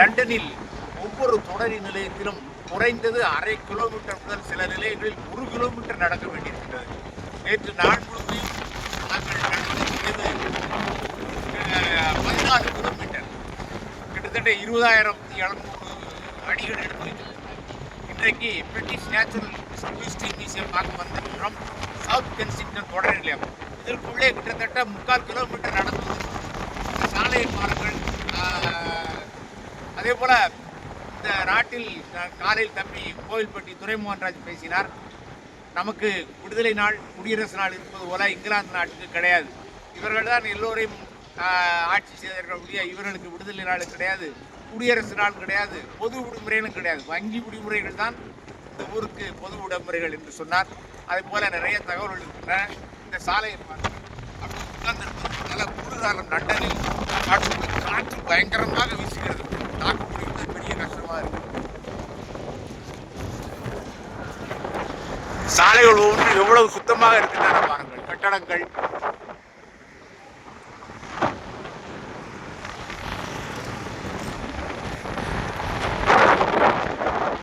லண்டனில் ஒவ்வொரு தொடரி நிலையத்திலும் குறைந்தது அரை கிலோமீட்டர் முதல் சில நிலையங்களில் ஒரு கிலோமீட்டர் நடக்க வேண்டியிருக்கிறது. நேற்று நாள் முழுமையும் நாங்கள் நடந்திருக்கிறது பதினாலு கிலோமீட்டர். கிட்டத்தட்ட இருபதாயிரத்தி எழுநூறு அடிகள் எடுத்து வைக்கிறது இன்றைக்கு பிரிட்டிஷ் நேச்சுரல் ஹிஸ்டரி மியூசியம் பார்க்க வந்திருக்கிறோம் சவுத் கென்சிங்டன் தொடர் நிலையம். இதற்குள்ளே கிட்டத்தட்ட முக்கால் கிலோமீட்டர் நடந்து சாலையை பார்க்க சாலை அதே போல் இந்த நாட்டில் காலையில் தம்பி கோவில்பட்டி துரைமோகன்ராஜ் பேசினார் நமக்கு விடுதலை நாள் குடியரசு நாள் இருப்பது போல இங்கிலாந்து நாட்டுக்கு கிடையாது. இவர்கள் தான் எல்லோரையும் ஆட்சி செய்தார்கள் இவர்களுக்கு விடுதலை நாள் கிடையாது குடியரசு நாள் கிடையாது பொது விடுமுறைகளும் கிடையாது. வங்கி விடுமுறைகள் தான் இந்த ஊருக்கு பொது விடுமுறைகள் என்று சொன்னார். அதே போல் நிறைய தகவல்கள் இருக்கின்றன. இந்த சாலையை பார்த்து அப்படி உட்கார்ந்திருப்பது நல்ல குளிர்காலம் லண்டனில் காற்று பயங்கரமாக சாலைகள் ஒவ்வொன்றும் எவ்வளவு சுத்தமாக இருக்கின்றன? பாருங்கள் கட்டடங்கள்